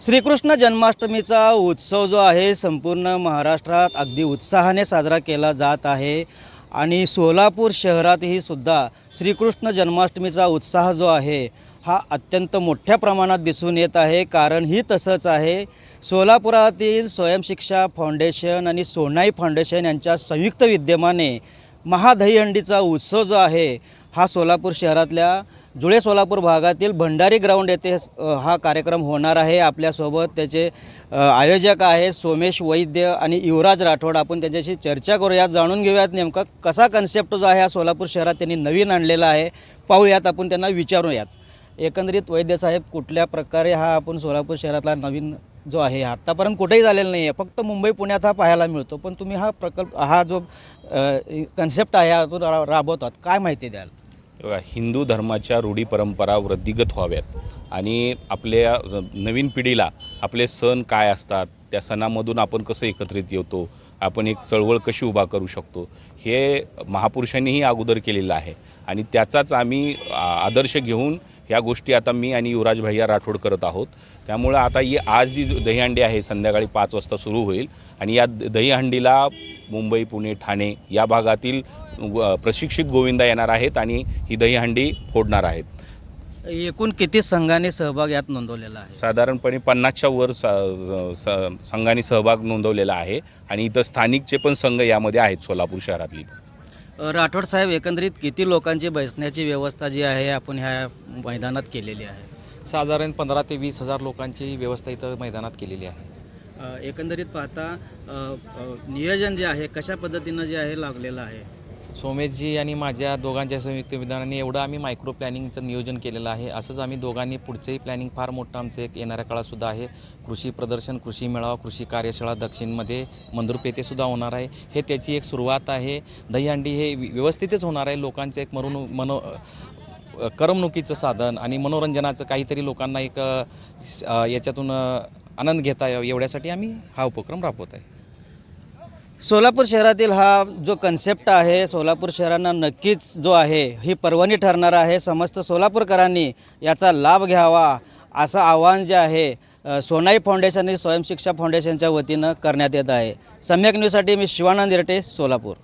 श्रीकृष्ण जन्माष्टमीचा उत्सव जो आहे संपूर्ण महाराष्ट्रात अगदी उत्साहाने साजरा केला जात आहे. आणि सोलापूर शहरातही सुद्धा श्रीकृष्ण जन्माष्टमीचा उत्साह जो आहे हा अत्यंत मोठ्या प्रमाणात दिसून येत आहे. कारण ही तसंच आहे सोलापुरातील स्वयंशिक्षा फाउंडेशन आणि सोनाई फाउंडेशन यांच्या संयुक्त विद्यमाने महादहीहंडीचा उत्सव जो आहे हा सोलापूर शहरातल्या जुळे सोलापूर भागातील भंडारी ग्राउंड येथे हा कार्यक्रम होणार आहे. आपल्यासोबत त्याचे आयोजक आहे सोमेश वैद्य आणि युवराज राठोड. आपण त्याच्याशी चर्चा करूयात जाणून घेऊयात नेमका कसा कन्सेप्ट जो आहे हा सोलापूर शहरात त्यांनी नवीन आणलेला आहे. पाहूयात आपण त्यांना विचारूयात. एकंदरीत वैद्य साहेब कुठल्या प्रकारे हा आपण सोलापूर शहरातला नवीन जो आहे आत्तापर्यंत कुठेही झालेला नाही आहे फक्त मुंबई पुण्यात हा पाहायला मिळतो. पण तुम्ही हा प्रकल्प हा जो कन्सेप्ट आहे हा तो रा- राबवतात. काय माहिती द्याल? हिंदू धर्माच्या रूढी परंपरा वृद्धिगत व्हाव्यात. आणि आपल्या नवीन पिढीला आपले सण काय असतात त्या सणामधून आपण कसं एकत्रित येतो आपण एक चळवळ कशी उभा करू शकतो हे महापुरुषांनीही अगोदर केलेलं आहे. आणि त्याचाच आम्ही आदर्श घेऊन ह्या गोष्टी आता मी आणि युवराज भैया राठोड करत आहोत. त्यामुळं आता ही आज जी दहीहंडी आहे संध्याकाळी पाच वाजता सुरू होईल. आणि या द- दहीहंडीला मुंबई पुणे ठाणे या भागातील प्रशिक्षित गोविंदा येणार आहेत आणि ही दहीहंडी फोडणार आहेत. एकूण किती संघाने सहभाग यात नोंदवलेला आहे? साधारणपणे पन्नासच्या वर स- स- संघांनी सहभाग नोंदवलेला आहे आणि इथं स्थानिकचे पण संघ यामध्ये आहेत सोलापूर शहरातली. राठोड साहेब एकंदरीत किती लोकांची बसण्याची व्यवस्था जी आहे आपण ह्या मैदानात केलेली आहे? साधारण पंधरा ते वीस हजार लोकांची व्यवस्था इथं मैदानात केलेली आहे. एकंदरीत पाहता नियोजन जे आहे कशा पद्धतीनं जे आहे लागलेलं आहे? सोमेशजी आणि माझ्या दोघांच्या संयुक्त विधानाने एवढं आम्ही मायक्रो प्लॅनिंगचं नियोजन केलेलं आहे. असंच आम्ही दोघांनी पुढचंही प्लॅनिंग फार मोठं आमचं एक येणाऱ्या काळातसुद्धा आहे. कृषी प्रदर्शन कृषी मेळावा कृषी कार्यशाळा दक्षिणमध्ये मंदरूप येथेसुद्धा होणार आहे. हे त्याची एक सुरुवात आहे. दहीहंडी हे वि- व्यवस्थितच होणार आहे. लोकांचं एक मरून मनो करमणुकीचं साधन आणि मनोरंजनाचं काहीतरी लोकांना एक याच्यातून आनंद घेता यावा एवढ्यासाठी आम्ही हा उपक्रम राबवत आहे. सोलापूर शहरातील हा जो कन्सेप्ट आहे सोलापूर शहरांना नक्कीच जो आहे ही पर्वणी ठरणार आहे. समस्त सोलापूरकरांनी याचा लाभ घ्यावा असं आवाहन जे आहे सोनाई फाउंडेशन आणि स्वयंशिक्षा फाउंडेशनच्या वतीनं करण्यात येत आहे. सम्यक न्यूजसाठी मी शिवानंद इरटे सोलापूर.